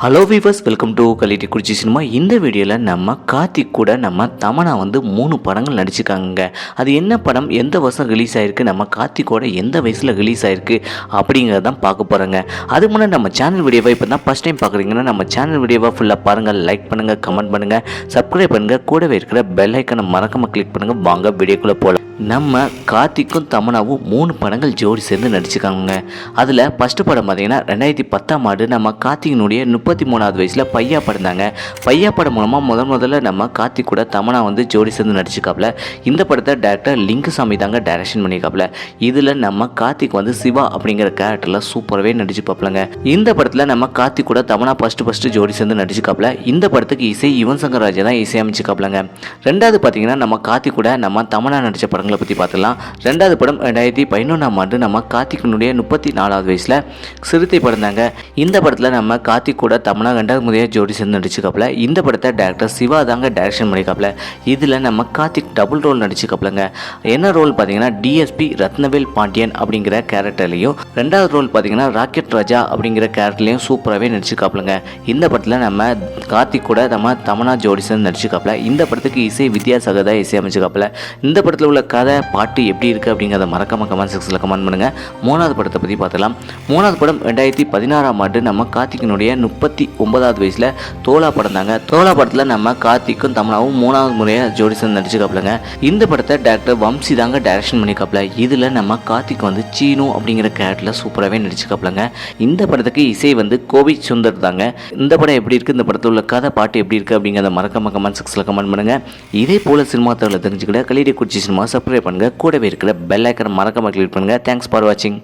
Hello viewers welcome to Kallidaikurichi cinema இந்த வீடியோவில் நம்ம கார்த்திக் கூட நம்ம தமனா வந்து மூணு படங்கள் நடிச்சிருக்காங்க அது என்ன படம்? எந்த வருஷம் ரிலீஸ் ஆயிருக்கு? நம்ம கார்த்திகோட எந்த வயசில் ரிலீஸ் ஆயிருக்கு? அப்படிங்கிறத தான் பார்க்க போகிறோங்க அது முன்னாடி நம்ம சேனல் வீடியோவை இப்போ தான் ஃபஸ்ட் டைம் பார்க்குறீங்கன்னா நம்ம சேனல் வீடியோவை ஃபுல்லாக பாருங்கள் லைக் பண்ணுங்கள் கமெண்ட் பண்ணுங்கள் சப்ஸ்கிரைப் பண்ணுங்கள் கூடவே இருக்கிற பெல் ஐக்கனை மறக்காமல் கிளிக் பண்ணுங்கள் வாங்க வீடியோக்குள்ளே போகலாம் நம்ம கார்த்திக்கும் தமனாவும் மூணு படங்கள் ஜோடி சேர்ந்து நடிச்சிருக்காங்க அதில் ஃபஸ்ட்டு படம் பார்த்தீங்கன்னா ரெண்டாயிரத்தி பத்தாம் ஆண்டு நம்ம கார்த்திகினுடைய முப்பத்தி மூணாவது வயசில் பையா படம் தாங்க. பையா படம் மூலமாக முதல் முதல்ல நம்ம கார்த்திக் கூட தமனா வந்து ஜோடி சேர்ந்து நடிச்சிருக்காப்புல. இந்த படத்தை டேரக்டர் லிங்குசாமி தாங்க டைரக்ஷன் பண்ணியிருக்காப்புல இதில் நம்ம கார்த்திக் வந்து சிவா அப்படிங்கிற கேரக்டரில் சூப்பராகவே நடிச்சுப்பாப்புலங்க இந்த படத்தில் நம்ம கார்த்திக் கூட தமனா ஃபஸ்ட்டு ஃபஸ்ட்டு ஜோடி சேர்ந்து நடிச்சிருக்காப்புல. இந்த படத்துக்கு இசை யுவன் சங்கர் ராஜா தான் இசையமைச்சிருக்காப்புலங்க. ரெண்டாவது பார்த்தீங்கன்னா நம்ம கார்த்திக் கூட நம்ம தமனா நடித்த படங்கள் பற்றி பார்த்துக்கலாம் ரெண்டாவது படம் ரெண்டாயிரத்தி பதினொன்றாம் ஆண்டு நம்ம கார்த்திகனுடைய முப்பத்தி நாலாவது வயசில் சிறுத்தை படம் தாங்க. இந்த படத்தில் நம்ம கார்த்திக் கூட தமனா ரெண்டாவது முறையாக ஜோடி சேர்ந்து நடிச்சுக்காப்புல இந்த படத்தை டேரக்டர் சிவா தாங்க டைரக்ஷன் பண்ணிக்காப்புல இதில் நம்ம கார்த்திக் டபுள் ரோல் நடிச்சுக்காப்புலங்க என்ன ரோல் பார்த்தீங்கன்னா டிஎஸ்பி ரத்னவேல் பாண்டியன் அப்படிங்கிற கேரக்டர்லையும் ரெண்டாவது ரோல் பார்த்தீங்கன்னா ராக்கெட் ராஜா அப்படிங்கிற கேரக்டர்லையும் சூப்பராகவே நடிச்சுக்காப்புலங்க இந்த படத்தில் நம்ம கார்த்திக் கூட நம்ம தமனா ஜோடி சேர்ந்து இந்த படத்துக்கு இசை வித்யாசாகர் தான் இசை அமைச்சுக்காப்புல இந்த படத்தில் உள்ள கதை பாட்டு எப்படி இருக்குது அப்படிங்கிறத மறக்காம கமெண்ட் செக்ஷனில் கமெண்ட் பண்ணுங்கள் மூணாவது படத்தை பற்றி பார்த்துலாம் மூணாவது படம் ரெண்டாயிரத்தி பதினாறாம் ஆண்டு நம்ம கார்த்திகனுடைய முப்பத்தி ஒன்பதாவது வயசில் தோலா படம் தாங்க. தோலா படத்தில் நம்ம கார்த்திக்கும் தமிழாவும் மூணாவது முறையாக ஜோடிசன் நடிச்சுக்காப்பிலங்க நடிச்சுக்காப்புலங்க இந்த படத்தை டேரக்டர் வம்சி தாங்க டைரக்ஷன் பண்ணிக்காப்புல இதில் நம்ம கார்த்திக் வந்து சீனு அப்படிங்கிற கேரக்டரில் சூப்பராகவே நடிச்சுக்காப்புலங்க இந்த படத்துக்கு இசை வந்து கோவி சுந்தர் தாங்க. இந்த படம் எப்படி இருக்குது இந்த படத்தில் உள்ள கதை பாட்டு எப்படி இருக்குது அப்படிங்கிறத மறக்காம கமெண்ட் செக்ஷனில் கமெண்ட் பண்ணுங்கள் இதே போல் சினிமா தகவலை தெரிஞ்சுக்கிட்ட கலிடி குறிச்சி சினிமா சப்ஸ்கிரைப் பண்ணுங்கள் கூடவே இருக்கிற பெல் ஐக்கனை மறக்காமல் கிளிக் பண்ணுங்கள் தேங்க்ஸ் ஃபார் வாட்சிங்